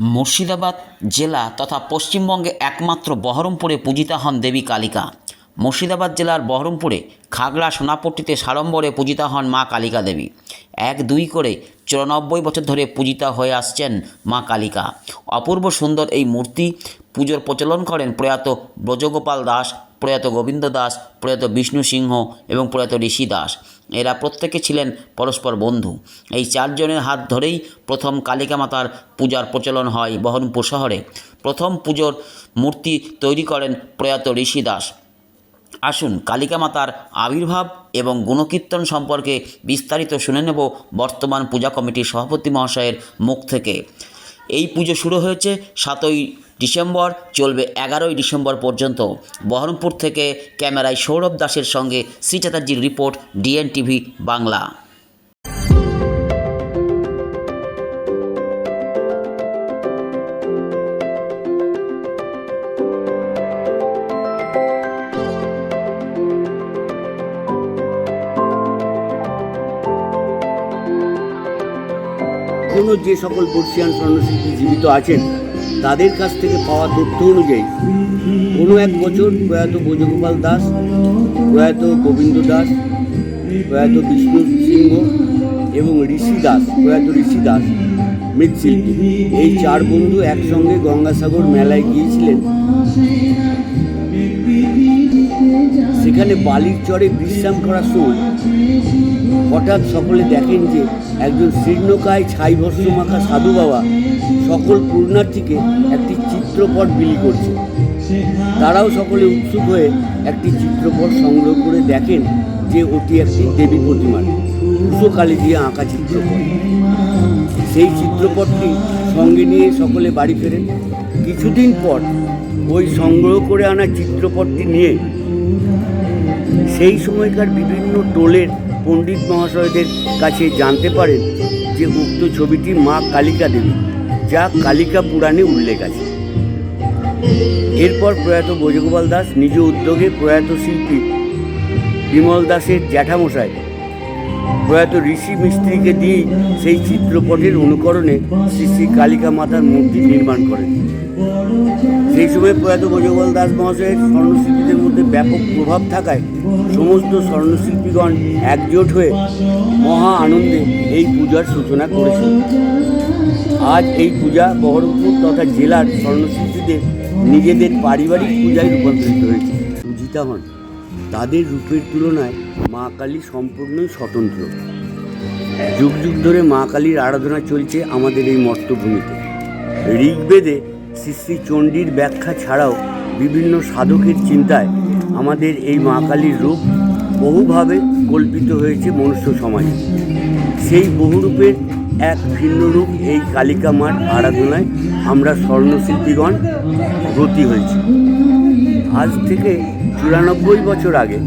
মুর্শিদাবাদ জেলা তথা পশ্চিমবঙ্গে একমাত্র বহরমপুরে পূজিতা হন দেবী কালিকা। মুর্শিদাবাদ জেলার বহরমপুরে খাগড়া সোনাপট্টিতে সাড়ম্বরে পূজিতা হন মা কালিকা দেবী। এক দুই করে চুরানব্বই বছর ধরে পূজিতা হয়ে আসছেন মা কালিকা। অপূর্ব সুন্দর এই মূর্তি পুজোর প্রচলন করেন প্রয়াত ব্রজগোপাল দাস, প্রয়াত গোবিন্দ দাস, প্রয়াত বিষ্ণু সিংহ এবং প্রয়াত ঋষি দাস। এরা প্রত্যেকে ছিলেন পরস্পর বন্ধু। এই চারজনের হাত ধরেই প্রথম কালিকা মাতার পূজার প্রচলন হয় বহরমপুর শহরে। প্রথম পুজোর মূর্তি তৈরি করেন প্রয়াত ঋষি দাস আসুন কালিকা মাতার আবির্ভাব এবং গুণকীর্তন সম্পর্কে বিস্তারিত শুনে নেব বর্তমান পূজা কমিটির সভাপতি মহাশয়ের মুখ থেকে। এই পুজো শুরু হয়েছে সাতই ডিসেম্বর, চলবে এগারোই ডিসেম্বর পর্যন্ত। বহরমপুর থেকে ক্যামেরায় সৌরভ দাসের সঙ্গে শ্রী চ্যাটার্জির রিপোর্ট, ডিএনটিভি বাংলা। এখনও যে সকল বর্ষিয়ান স্বর্ণশিল্পী জীবিত আছেন, তাদের কাছ থেকে পাওয়া তথ্য অনুযায়ী, কোনো এক বছর প্রয়াত ব্রজগোপাল দাস, প্রয়াত গোবিন্দ দাস, প্রয়াত বিষ্ণু সিংহ এবং ঋষি দাস, প্রয়াত ঋষি দাস মৃৎশিল্পী এই চার বন্ধু একসঙ্গে গঙ্গাসাগর মেলায় গিয়েছিলেন। সেখানে বালির চরে বিশ্রাম করার সময় হঠাৎ সকলে দেখেন যে একজন শীর্ণকায় ছাই ভস্ম মাখা সাধু বাবা সকল পূর্ণার্থীকে একটি চিত্রপট বিলি করছে। তারাও সকলে উৎসুক হয়ে একটি চিত্রপট সংগ্রহ করে দেখেন যে ওটি একটি দেবী প্রতিমার। কুশকালী দিয়ে আঁকা চিত্রপট। সেই চিত্রপটটি সঙ্গে নিয়ে সকলে বাড়ি ফেরেন। কিছুদিন পর ওই সংগ্রহ করে আনা চিত্রপটটি নিয়ে সেই সময়কার বিভিন্ন টোলের পণ্ডিত মহাশয়দের কাছে জানতে পারেন যে উক্ত ছবিটি মা কালিকা দেবী, যা কালিকা পুরাণে উল্লেখ আছে। এরপর প্রয়াত বজগোপাল দাস নিজ উদ্যোগে প্রয়াত শিল্পী বিমল দাসের জ্যাঠামশাই প্রয়াত ঋষি মিস্ত্রিকে দিয়েই সেই চিত্রপটের অনুকরণে শ্রী শ্রী কালিকা মাতার মূর্তি নির্মাণ করেন। সেই সময় প্রয়াত ব্রজগোপাল দাস মহাশয়ের স্বর্ণশিল্পীদের মধ্যে ব্যাপক প্রভাব থাকায় সমস্ত স্বর্ণশিল্পীগণ একজোট হয়ে মহা আনন্দে এই পূজার সূচনা করেছিল আজ এই পূজা বহরমপুর তথা জেলার স্বর্ণশিল্পীদের নিজেদের পারিবারিক পূজায় রূপান্তরিত হয়েছে। পূজিতা হন। তাদের রূপের তুলনায় মা কালী সম্পূর্ণই স্বতন্ত্র। যুগ যুগ ধরে মা কালীর আরাধনা চলছে আমাদের এই মর্তভূমিতে। ঋগ্বেদে শ্রী শ্রী চণ্ডীর ব্যাখ্যা ছাড়াও বিভিন্ন সাধকের চিন্তায় আমাদের এই মা কালীর রূপ বহুভাবে কল্পিত হয়েছে মনুষ্য সমাজে। সেই বহুরূপের এক ভিন্ন রূপ এই কালিকা মার আরাধনায় আমরা স্বর্ণশিল্পীগণ ব্রতী হয়েছি। আজ থেকে চুরানব্বই বছর আগে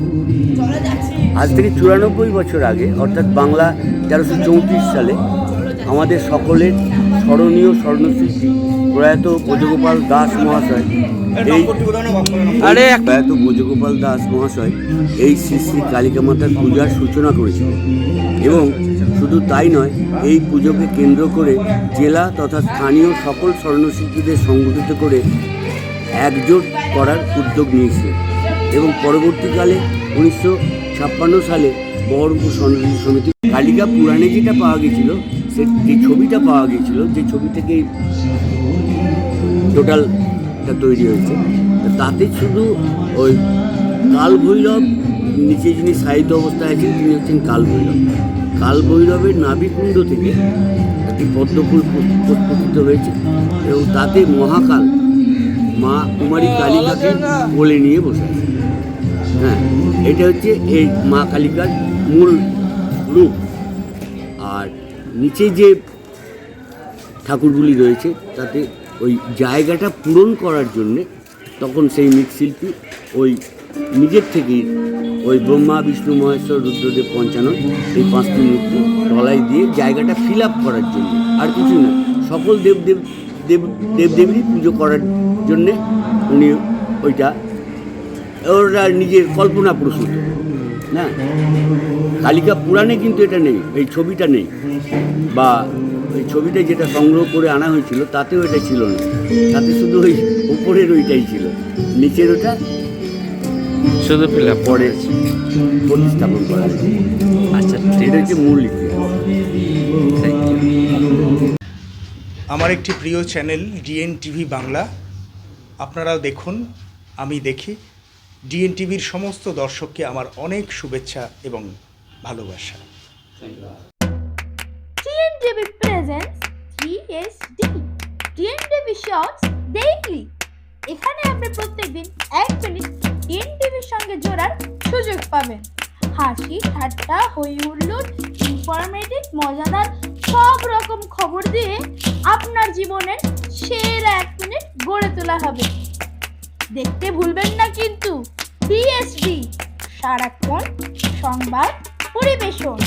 আজ থেকে চুরানব্বই বছর আগে অর্থাৎ বাংলা তেরোশো চৌত্রিশ সালে আমাদের সকলের স্মরণীয় স্বর্ণশিল্পী প্রয়াত ব্রজগোপাল দাস মহাশয় এই আরে প্রয়াত ব্রজগোপাল দাস মহাশয় এই শ্রী শ্রী কালিকা মাতার পূজার সূচনা করেছিলেন। এবং শুধু তাই নয় এই পুজোকে কেন্দ্র করে জেলা তথা স্থানীয় সকল স্বর্ণশিল্পীদের সংগঠিত করে একজোট করার উদ্যোগ নিয়েছিলেন এবং পরবর্তীকালে উনিশশো ছাপ্পান্ন সালে বহরমপুর স্বর্ণশিল্পী সমিতি কালিকা পুরাণে যেটা পাওয়া গেছিল, সে যে ছবিটা পাওয়া গেছিল, যে ছবি থেকে টোটালটা তৈরি হয়েছে। তাতে শুধু ওই কাল ভৈরব নিচে যিনি সাহিত্য অবস্থায় আছেন, তিনি হচ্ছেন কাল ভৈরব কাল ভৈরবের নাভিকুণ্ড থেকে একটি পদ্মফুল প্রস্ফুটিত হয়েছে এবং তাতে মহাকাল মা কুমারী কালিকাকে কোলে নিয়ে বসে আছে। হ্যাঁ এটা হচ্ছে এই মা কালিকার মূল রূপ। আর নিচে যে ঠাকুরগুলি রয়েছে, তাতে ওই জায়গাটা পূরণ করার জন্যে তখন সেই মৃৎশিল্পী ওই নিজের থেকেই ওই ব্রহ্মা, বিষ্ণু, মহেশ্বর, রুদ্রদেব, পঞ্চানন এই পাঁচটি মূর্তি তলায় দিয়ে জায়গাটা ফিল আপ করার জন্য। আর কিছু না সকল দেবদেব দেব দেবদেবীরই পুজো করার জন্যে উনি ওইটা ওরা নিজের কল্পনা প্রসূত না কালিকা পুরাণে কিন্তু এটা নেই এই ছবিটা নেই। বা ওই ছবিটা যেটা সংগ্রহ করে আনা হয়েছিল তাতেও এটা ছিল না। তাতে শুধু ওই উপরের ওইটাই ছিল নিচের ওটা শুধু ফিল পরে প্রতিস্থাপন করা। আচ্ছা এটা হচ্ছে মূল আমার একটি প্রিয় চ্যানেল ডিএন টিভি বাংলা। আপনারাও দেখুন, আমি দেখি। ডিএন টিভির সমস্ত দর্শককে আমার অনেক শুভেচ্ছা এবং ভালোবাসা। TNTV presents 3SD TNTV Shorts Daily এখানে আপনি প্রত্যেকদিন এক মিনিট TNTVর সঙ্গে জোড়ার সুযোগ পাবেন। হাসি, ঠাট্টা, হই হুল্লোড় ইনফরমেটিভ মজাদার, সব রকম খবর দিয়ে আপনার জীবনের সেরা এক গড়ে তোলা হবে। দেখতে ভুলবেন না কিন্তু বিএসবি সারাক্ষণ সংবাদ পরিবেশন।